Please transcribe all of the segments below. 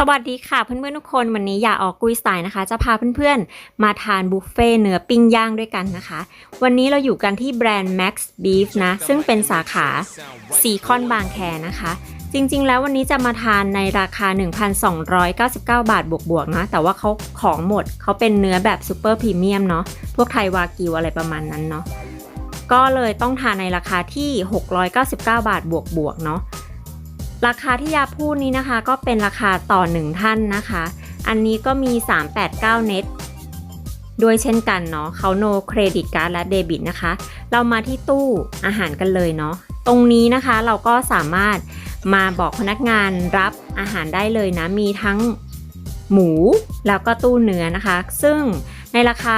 สวัสดีค่ะเพื่อนๆทุกคนวันนี้อย่าออกกุยสไตล์นะคะ จะพาเพื่อนๆ มาทานบุฟเฟ่เนื้อปิ้งย่างด้วยกันนะคะ วันนี้เราอยู่กันที่แบรนด์ Max Beef นะ ซึ่งเป็นสาขาซีคอนบางแคนะคะ จริงๆ แล้ววันนี้จะมาทานในราคา 1,299 บาทบวกๆนะ แต่ว่าเขาของหมดเขาเป็นเนื้อแบบซูเปอร์พรีเมียมเนาะพวกไทยวากิวอะไรประมาณนั้นเนาะก็เลยต้องทานในราคาที่ 699 บาทบวกๆเนาะ ราคาที่ยาพูดนี้นะคะ ก็เป็นราคาต่อหนึ่งท่านนะคะ อันนี้ก็มี 389 เน็ตด้วยเช่นกันเนาะเขาโนเครดิตการ์ดและเดบิตนะคะ เรามาที่ตู้อาหารกันเลยเนาะตรงนี้นะคะเราก็สามารถมาบอกพนักงานรับอาหารได้เลยนะ มีทั้งหมูแล้วก็ตู้เนื้อนะคะ ซึ่งในราคา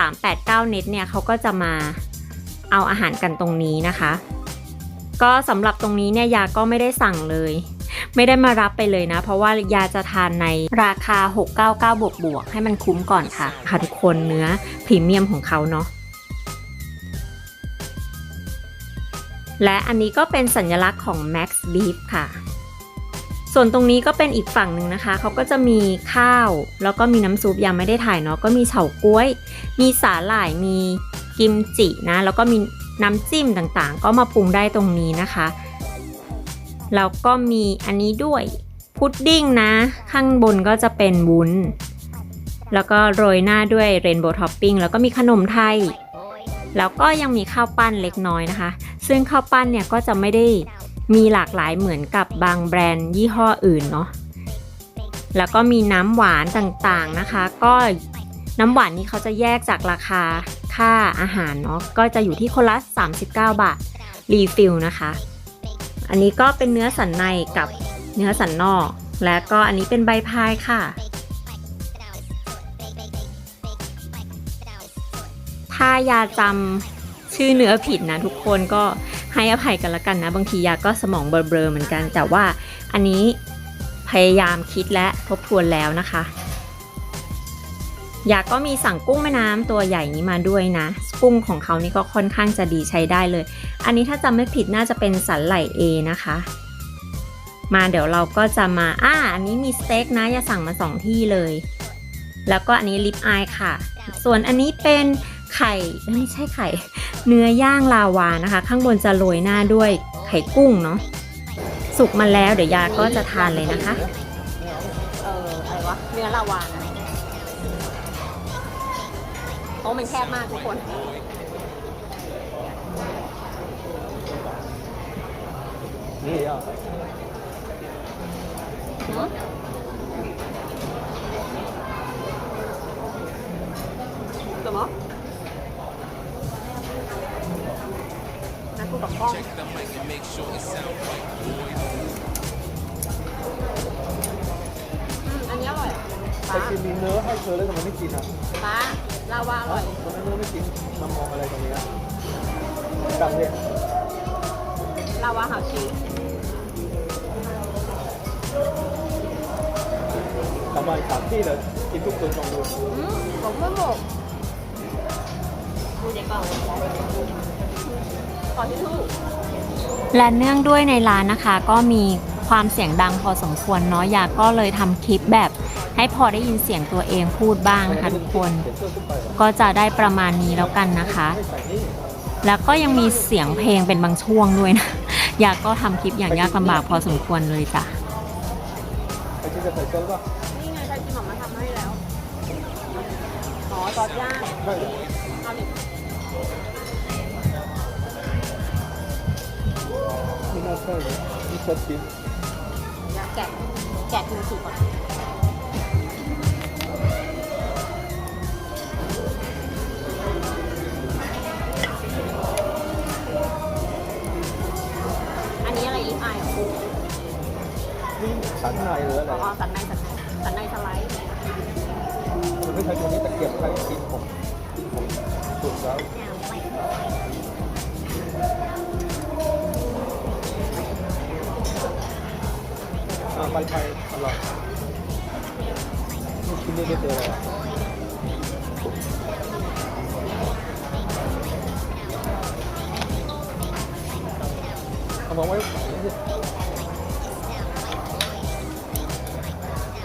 389 เน็ตเนี่ยเขาก็จะมาเอาอาหารกันตรงนี้นะคะ ก็สำหรับตรงนี้เนี่ยยาก็ไม่ได้สั่งเลย ไม่ได้มารับไปเลยนะ เพราะว่ายาจะทานในราคา 699 บวกบวกให้มันคุ้มก่อนค่ะค่ะทุกคนเนื้อพรีเมียมของเขาเนาะและอันนี้ก็เป็นสัญลักษณ์ของ Max Beef ค่ะ ส่วนตรงนี้ก็เป็นอีกฝั่งหนึ่งนะคะ เขาก็จะมีข้าว แล้วก็มีน้ำซุปยังไม่ได้ถ่ายเนาะ ก็มีเฉาก๊วย มีสาหร่าย มีกิมจินะ แล้วก็มี น้ำจิ้มต่างๆ ก็มาปรุงได้ตรงนี้นะคะแล้วก็มีอันนี้ด้วยพุดดิ้งนะ ข้างบนก็จะเป็นวุ้น แล้วก็โรยหน้าด้วยเรนโบว์ท็อปปิ้งแล้วก็มีขนมไทย แล้วก็ยังมีข้าวปั้นเล็กน้อยนะคะ ซึ่งข้าวปั้นเนี่ยก็จะไม่ได้มีหลากหลายเหมือนกับบางแบรนด์ยี่ห้ออื่นเนาะแล้วก็มีน้ำหวานต่างๆนะคะ ก็น้ำหวานนี้เขาจะแยกจากราคา ค่าอาหารเนาะก็จะอยู่ที่คนละ 39 บาทรีฟิลนะคะ อันนี้ก็เป็นเนื้อสันในกับเนื้อสันนอก และก็อันนี้เป็นใบพายค่ะ ถ้ายาจำชื่อเนื้อผิดนะทุกคนก็ให้อภัยกันละกันนะ บางทียาก็สมองเบลอๆเหมือนกัน แต่ว่าอันนี้พยายามคิดและทบทวนแล้วนะคะ ยาก็มีสั่งกุ้งแม่น้ำตัวใหญ่นี้มาด้วยนะ กุ้งของเขานี่ก็ค่อนข้างจะดีใช้ได้เลย อันนี้ถ้าจำไม่ผิดน่าจะเป็นสันไหลเอนะคะ มาเดี๋ยวเราก็จะมาอ่าอันนี้มีสเต็กนะอย่าสั่งมาสองที่เลย แล้วก็อันนี้ลิปอายค่ะ ส่วนอันนี้เป็นไข่ไม่ใช่ไข่ เนื้อย่างลาวานะคะ ข้างบนจะโรยหน้าด้วยไข่กุ้งเนาะสุกมาแล้วเดี๋ยวยาก็จะทานเลยนะคะ เอออะไรวะเนื้อลาวานะ โอ้มันแคบมากทุกคน นี่อ่ะ 怎么？拿出广 ไปป้ากินมีเนื้อให้เธอแล้วทำไมไม่กินอะป้าลาวาอร่อยทำไมเนื้อไม่กินมามองอะไรตรงนี้ดังเนี่ยลาวา好吃ทำไมสามที่เลยกินทุกคนลองดูอืมผมไม่หมดดูเด็กก่อนขอที่ทูและเนื่องด้วยในร้านนะคะก็มี ความเสียงดังพอสมควรเนาะยาก็เลยทำคลิปแบบให้พอได้ยินเสียงตัวเองพูดบ้างนะคะทุกคน ก็จะได้ประมาณนี้แล้วกันนะคะ แล้วก็ยังมีเสียงเพลงเป็นบางช่วงด้วยนะยาก็ทำคลิปอย่างยากลำบากพอสมควรเลยจ้ะไปกินจะใส่เสื้อป่ะนี่ไงใครกินหมมาทำให้แล้วอ๋อซอสย่างเอาดิไม่น่าใช่เลยนี่ชิดกิน อยากแกะแกะกินสุกก่อนอันนี้อะไรลิปอายเหรอนี่สันในหรืออะไรอ๋อสันในสันในสันในสไลด์มันไม่ใช่ตัวนี้ตะเกียบใช้กินผมผมสุดแล้ว อ่าไปไทยอร่อยนี่กินได้เจออะไรอะเอามองไว้ขายนี่สิ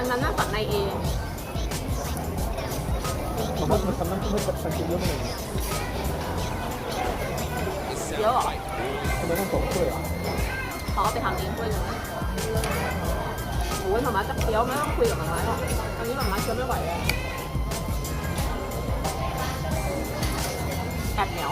นั้นน่าสันในเองผมว่ามันทำน้ำไม่มันกินเยอะไปหน่อยเยอะเหรอทำไมต้องสองถ้วยอะเขอาไปทำเองด้วยเลย โอ้ยหมาม่าจะเคี้ยวไม่ต้องคุยกับหมาม่าหรอกอันนี้หมาม่าเคี้ยวไม่ไหวแล้วแอบเหนียว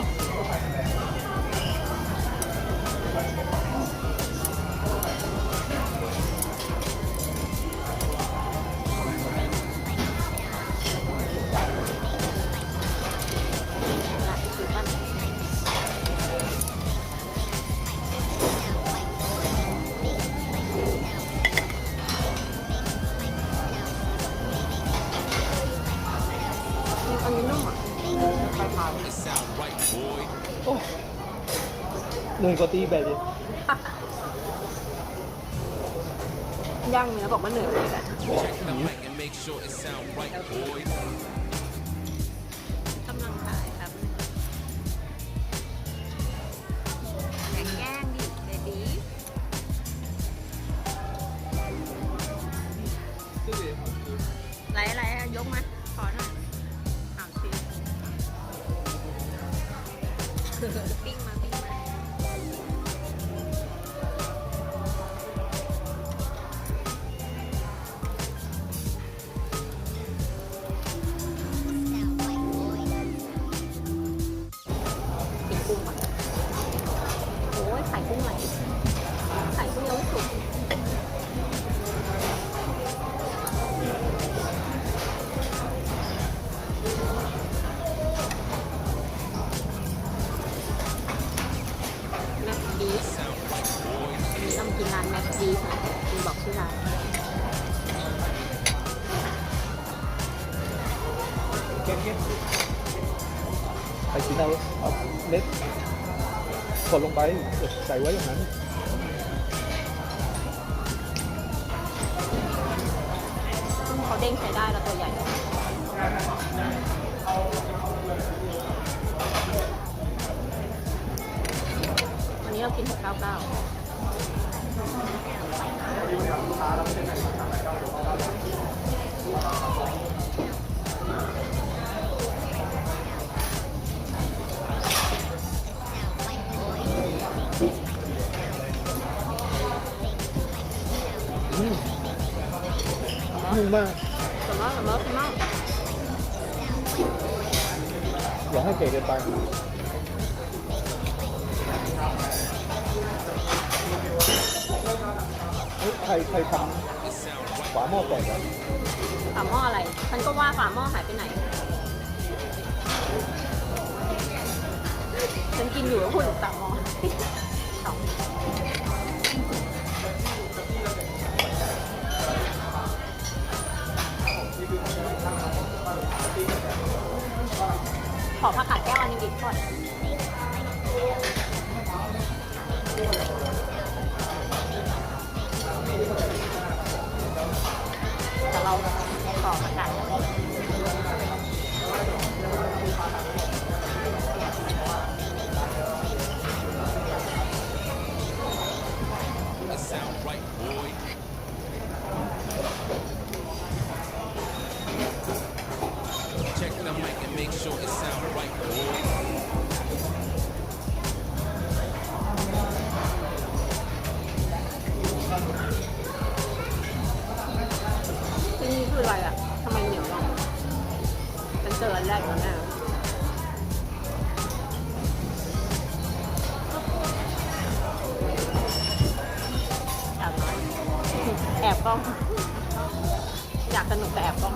งกว่าตีแบบนี้ย่างเนื้อบอกว่าเหนื่อยเลยแหละ Check the mic and make sure it sound right, boy. กำลังขายครับแข่งแย่งดิเบบีไหลไหลยกมา ขอหน่อยสามชิ้นปิ้งมา ดลงไปใส่ไว้อย่างนั้นซึ่งเขาเด้งใช้ได้แล้วตัวใหญ่วันนี้เรากิน699นุ่มมากแต่ว่า แต่ว่าคุณน้องอย่าให้เก๋เกินไปเฮ้ยใครใครทำฝาหม้อแตกอะฝาหม้ออะไร ฉันก็ว่าฝาหม้อหายไปไหน ฉันกินอยู่ก็พูดถึงฝาหม้อ ขอผักกาดแก้วอันนี้ดิก่อนแต่เราขอผักกาดก่อ คืออะไรอะทำไมเหนียวจังเป็นเจออันแรกแล้วแน่แอบน้อยแอบกล้อง อยากสนุกแต่แอบกล้อง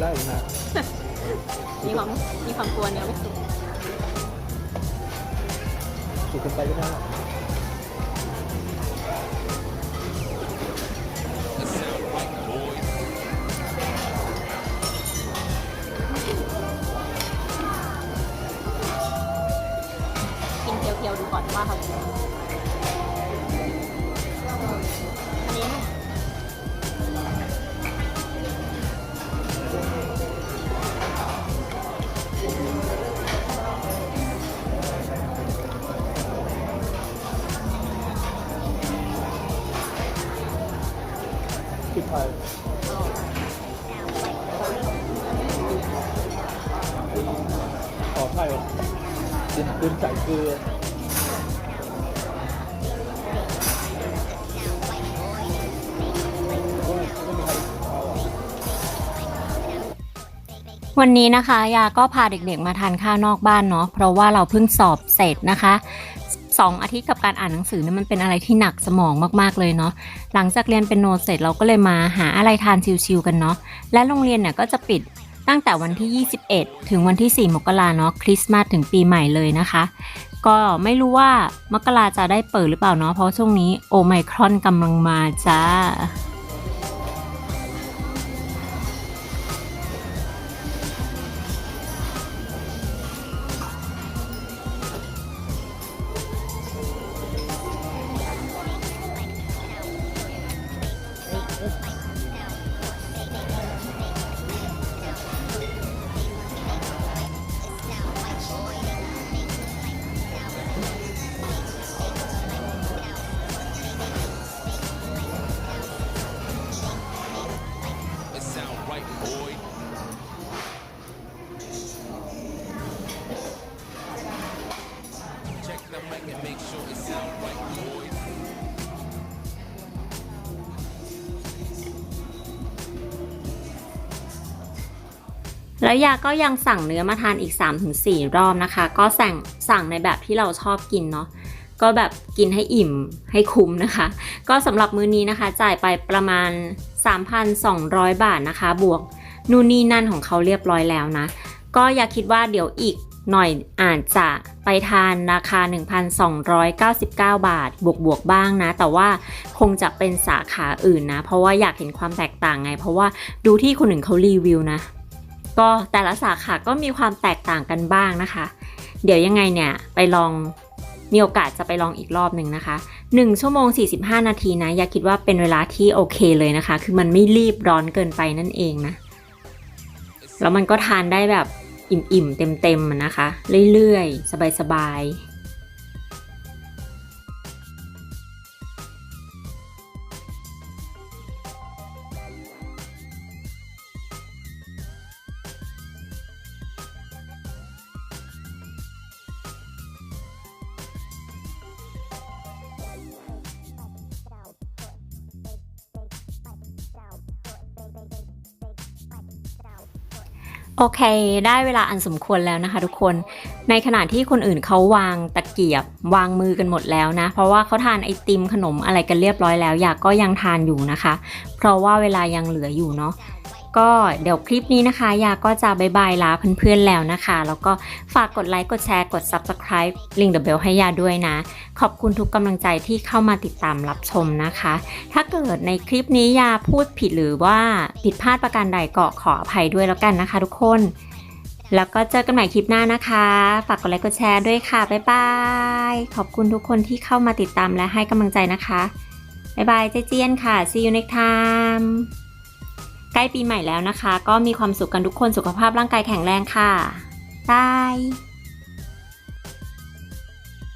ไล่อีกนะมีความมีความกลัวเนื้อไม่สุกสุกกันไปก็ได้ It sound right, boy. กินเพียวๆดูก่อนว่าเขา ดินดินใส่เกลือวันนี้นะคะยาก็พาเด็กๆมาทานข้าวนอกบ้านเนาะเพราะว่าเราเพิ่งสอบเสร็จนะคะสองอาทิตย์กับการอ่านหนังสือเนี่ยมันเป็นอะไรที่หนักสมองมากๆเลยเนาะหลังจากเรียนเป็นโนเสร็จเราก็เลยมาหาอะไรทานชิวๆกันเนาะและโรงเรียนเนี่ยก็จะปิด ตั้งแต่วันที่ 21 ถึงวันที่ 4 มกราเนาะคริสต์มาสถึงปีใหม่เลยนะคะ ก็ไม่รู้ว่ามกราจะได้เปิดหรือเปล่าเนาะเพราะช่วงนี้โอไมครอนกำลังมาจ้า แล้วยาก็ยังสั่งเนื้อมาทานอีก 3-4 รอบนะคะ ก็สั่งสั่งในแบบที่เราชอบกินเนาะก็แบบกินให้อิ่มให้คุ้มนะคะ ก็สำหรับมื้อนี้นะคะ จ่ายไปประมาณ 3,200 บาทนะคะ บวกนู่นนี่นั่นของเขาเรียบร้อยแล้วนะ ก็อย่าคิดว่าเดี๋ยวอีกหน่อยอาจจะไปทานราคา 1,299 บาท บวกบวกบ้างนะ แต่ว่าคงจะเป็นสาขาอื่นนะ เพราะว่าอยากเห็นความแตกต่างไง เพราะว่าดูที่คนอื่นเขารีวิวนะ ก็แต่ละสาขาก็มีความแตกต่างกันบ้างนะคะ เดี๋ยวยังไงเนี่ยไปลองมีโอกาสจะไปลองอีกรอบหนึ่งนะคะ 1 ชั่วโมง 45 นาทีนะ อย่าคิดว่าเป็นเวลาที่โอเคเลยนะคะ คือมันไม่รีบร้อนเกินไปนั่นเองนะ แล้วมันก็ทานได้แบบอิ่มๆ เต็มๆนะคะ เรื่อยๆ สบายๆ โอเค ได้เวลาอันสมควรแล้วนะคะทุกคน ในขณะที่คนอื่นเขาวางตะเกียบวางมือกันหมดแล้วนะ เพราะว่าเขาทานไอติมขนมอะไรกันเรียบร้อยแล้ว อยากก็ยังทานอยู่นะคะ เพราะว่าเวลายังเหลืออยู่เนาะ ก็เดี๋ยวคลิปนี้นะคะ ยาก็จะบายบายลาเพื่อนๆแล้วนะคะ แล้วก็ฝากกดไลค์ กดแชร์ กด Subscribe ลิงก์เดอะเบลให้ยาด้วยนะ ขอบคุณทุกกำลังใจที่เข้ามาติดตามรับชมนะคะ ถ้าเกิดในคลิปนี้ยาพูดผิดหรือว่าผิดพลาดประการใดก็ขออภัยด้วยแล้วกันนะคะ ทุกคน แล้วก็เจอกันใหม่คลิปหน้านะคะ ฝากกดไลค์ กดแชร์ด้วยค่ะบ๊ายบาย ขอบคุณทุกคนที่เข้ามาติดตามและให้กำลังใจนะคะบ๊ายบายเจเจียนค่ะ see you next time ล้ปีใหม่แล้วนะคะ ก็มีความสุขกันทุกคนสุขภาพร่างกายแข็งแรงค่ะบาย